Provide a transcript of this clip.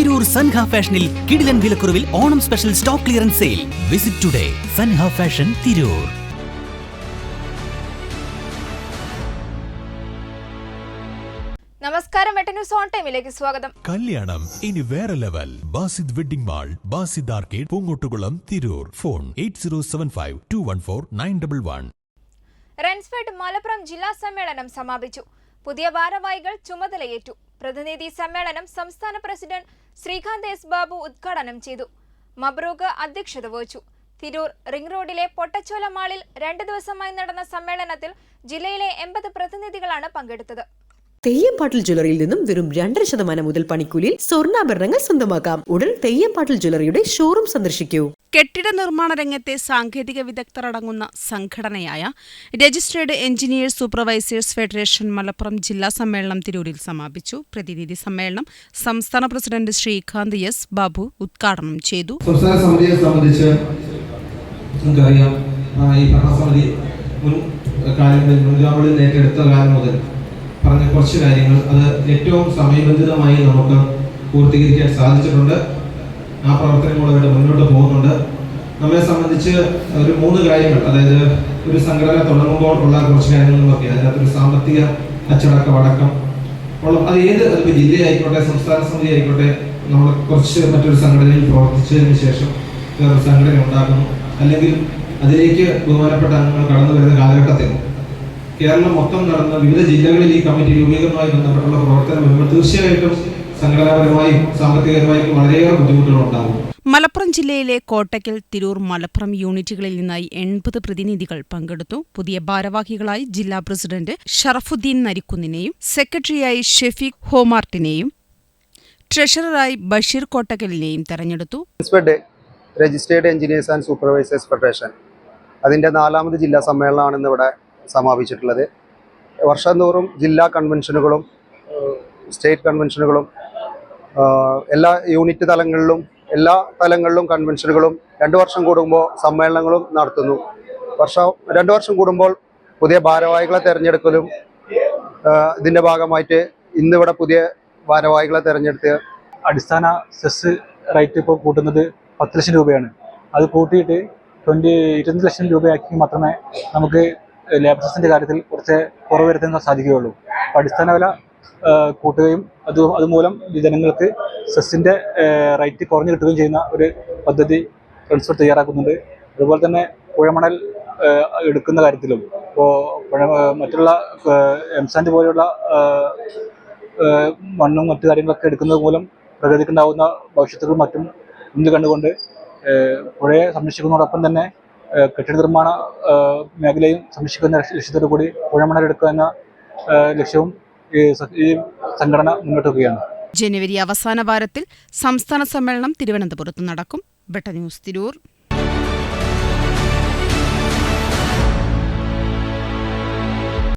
തിരൂർ സൻഹ ഫാഷനിൽ കിടിലൻ വിലക്കുറവിൽ Onam special stock clearance sale. Visit today Sanha fashion Tirur. നമസ്കാരം വെട്ട ന്യൂസ് ഓൺ ടൈമിലേക്ക് സ്വാഗതം. കല്യാണം ഇനി വേറെ level. Basid wedding mall Basid arcade Poongottukulam Tirur. Phone eight zero seven five two one four nine double one. RENSFED Malappuram ജില്ലാ സമ്മേളനം സമാപിച്ചു. പുതിയ ഭാരവാഹികൾ ചുമതലയേറ്റു. പ്രതിനിധി സമ്മേളനം സംസ്ഥാന പ്രസിഡന്റ് ശ്രീകാന്ത് എസ് ബാബു ഉദ്ഘാടനം ചെയ്തു. മബ്രൂഖ് അധ്യക്ഷത വഹിച്ചു. തിരൂർ റിംഗ് റോഡിലെ പൊട്ടച്ചോല മാളിൽ രണ്ട് ദിവസമായി നടന്ന സമ്മേളനത്തിൽ ജില്ലയിലെ എൺപത് പ്രതിനിധികളാണ് പങ്കെടുത്തത്. തെയ്യംപാട്ടിൽ ജ്വല്ലറിയിൽ നിന്നും വെറും രണ്ടര ശതമാനം മുതൽ പണിക്കൂലിയിൽ സ്വർണാഭരണങ്ങൾ സ്വന്തമാക്കാം. ഉടൻ തെയ്യംപാട്ടിൽ ജ്വല്ലറിയുടെ ഷോറൂം സന്ദർശിക്കൂ. കെട്ടിട നിർമ്മാണ രംഗത്തെ സാങ്കേതിക വിദഗ്ധർ അടങ്ങുന്ന സംഘടനയായ registered engineers supervisors federation Malappuram ജില്ലാ സമ്മേളനം തിരൂരിൽ സമാപിച്ചു. പ്രതിനിധി സമ്മേളനം സംസ്ഥാന പ്രസിഡന്റ് ശ്രീകാന്ത് എസ് ബാബു ഉദ്ഘാടനം ചെയ്തു. സംസ്ഥാന സമിതിയെ സംബന്ധിച്ച് നമുക്കറിയാം ഈ ഭരണസമിതി മുൻ കാലങ്ങളിൽ മുൻഗാമികളിൽ ഏറ്റെടുത്ത കാലം മുതൽ പറഞ്ഞ കുറച്ച് കാര്യങ്ങൾ അത് ഏറ്റവും സമയബന്ധിതമായി നമുക്ക് പൂർത്തീകരിക്കാൻ സാധിച്ചിട്ടുണ്ട്. ആ പ്രവർത്തനങ്ങളുമായിട്ട് മുന്നോട്ട് പോകുന്നുണ്ട്. നമ്മെ സംബന്ധിച്ച് ഒരു മൂന്ന് കാര്യങ്ങൾ അതായത് ഒരു സംഘടന തുടങ്ങുമ്പോൾ ഉള്ള കുറച്ച് കാര്യങ്ങൾ നോക്കി അതിനകത്തൊരു സാമ്പത്തിക അച്ചടക്കം അടക്കം. ഉള്ള അത് ഏത് അതിപ്പോൾ ജില്ലയായിക്കോട്ടെ സംസ്ഥാന സമിതി ആയിക്കോട്ടെ നമ്മൾ കുറച്ച് മറ്റൊരു സംഘടനയിൽ പ്രവർത്തിച്ചതിന് ശേഷം വേറൊരു സംഘടന ഉണ്ടാക്കുന്നു. അല്ലെങ്കിൽ അതിലേക്ക് ബഹുമാനപ്പെട്ട അംഗങ്ങൾ കടന്നു വരുന്ന കാലഘട്ടത്തിൽ കേരളം മൊത്തം നടന്ന വിവിധ ജില്ലകളിൽ ഈ കമ്മിറ്റി രൂപീകരണവുമായി ബന്ധപ്പെട്ടുള്ള പ്രവർത്തനം വരുമ്പോൾ തീർച്ചയായിട്ടും സംഘടനാപരമായും സാമ്പത്തികപരമായും വളരെയേറെ ബുദ്ധിമുട്ടുകൾ ഉണ്ടാകും മലപ്പുറം ജില്ലയിലെ കോട്ടയ്ക്കൽ തിരൂർ മലപ്പുറം യൂണിറ്റുകളിൽ നിന്നായി എൺപത് പ്രതിനിധികൾ പങ്കെടുത്തു. പുതിയ ഭാരവാഹികളായി ജില്ലാ പ്രസിഡന്റ് ഷറഫുദ്ദീൻ നരിക്കുന്നിനെയും സെക്രട്ടറിയായി ഷെഫീഖ് ഹോമാർട്ടിനെയും ട്രഷററായി ബഷീർ കോട്ടക്കലിനെയും തെരഞ്ഞെടുത്തു. Registered registered engineers and supervisors federation. അതിന്റെ നാലാമത് ജില്ലാ സമ്മേളനമാണ് ഇന്ന് ഇവിടെ സമാപിച്ചിട്ടുള്ളത്. വർഷം തോറും ജില്ലാ കൺവെൻഷനുകളും സ്റ്റേറ്റ് കൺവെൻഷനുകളും എല്ലാ യൂണിറ്റ് തലങ്ങളിലും എല്ലാ തലങ്ങളിലും കൺവെൻഷനുകളും രണ്ടു വർഷം കൂടുമ്പോൾ സമ്മേളനങ്ങളും നടത്തുന്നു. വർഷം രണ്ടു വർഷം കൂടുമ്പോൾ പുതിയ ഭാരവാഹികളെ തിരഞ്ഞെടുക്കലും ഇതിന്റെ ഭാഗമായിട്ട് ഇന്നിവിടെ പുതിയ ഭാരവാഹികളെ തിരഞ്ഞെടുത്ത് അടിസ്ഥാന സെസ് റേറ്റ് ഇപ്പോൾ കൂട്ടുന്നത് പത്ത് ലക്ഷം രൂപയാണ്. അത് കൂട്ടിയിട്ട് ട്വന്റി ഇരുപത് ലക്ഷം രൂപയാക്കി മാത്രമേ നമുക്ക് ലേബർ കാര്യത്തിൽ കുറച്ച് കുറവ് വരുത്താൻ സാധിക്കുകയുള്ളൂ. അടിസ്ഥാന വില കൂട്ടുകയും അത് അതുമൂലം ജനങ്ങൾക്ക് സെസ്സിന്റെ റേറ്റ് കുറഞ്ഞു കിട്ടുകയും ചെയ്യുന്ന ഒരു പദ്ധതി ട്രാൻസ്ഫർ തയ്യാറാക്കുന്നുണ്ട്. അതുപോലെ തന്നെ പുഴമണൽ എടുക്കുന്ന കാര്യത്തിലും ഇപ്പോൾ മറ്റുള്ള എംസാൻഡ് പോലെയുള്ള മണ്ണും മറ്റു കാര്യങ്ങളൊക്കെ എടുക്കുന്നത് മൂലം പ്രകൃതിക്കുണ്ടാവുന്ന ഭവിഷ്യത്തുകളും മറ്റും മുന്നിൽ കണ്ടുകൊണ്ട് പുഴയെ സംരക്ഷിക്കുന്നതോടൊപ്പം തന്നെ കെട്ടിട നിർമ്മാണ മേഖലയും സംരക്ഷിക്കുന്ന ലക്ഷ്യത്തോടു കൂടി പുഴമണലെടുക്കുക എന്ന ഏഹ് ലക്ഷ്യവും ഈ സംഘടന മുന്നോട്ട് വയ്ക്കുകയാണ് ജനുവരി അവസാന വാരത്തിൽ സംസ്ഥാന സമ്മേളനം തിരുവനന്തപുരത്ത് നടക്കും. ബെട്ട ന്യൂസ് തിരൂർ.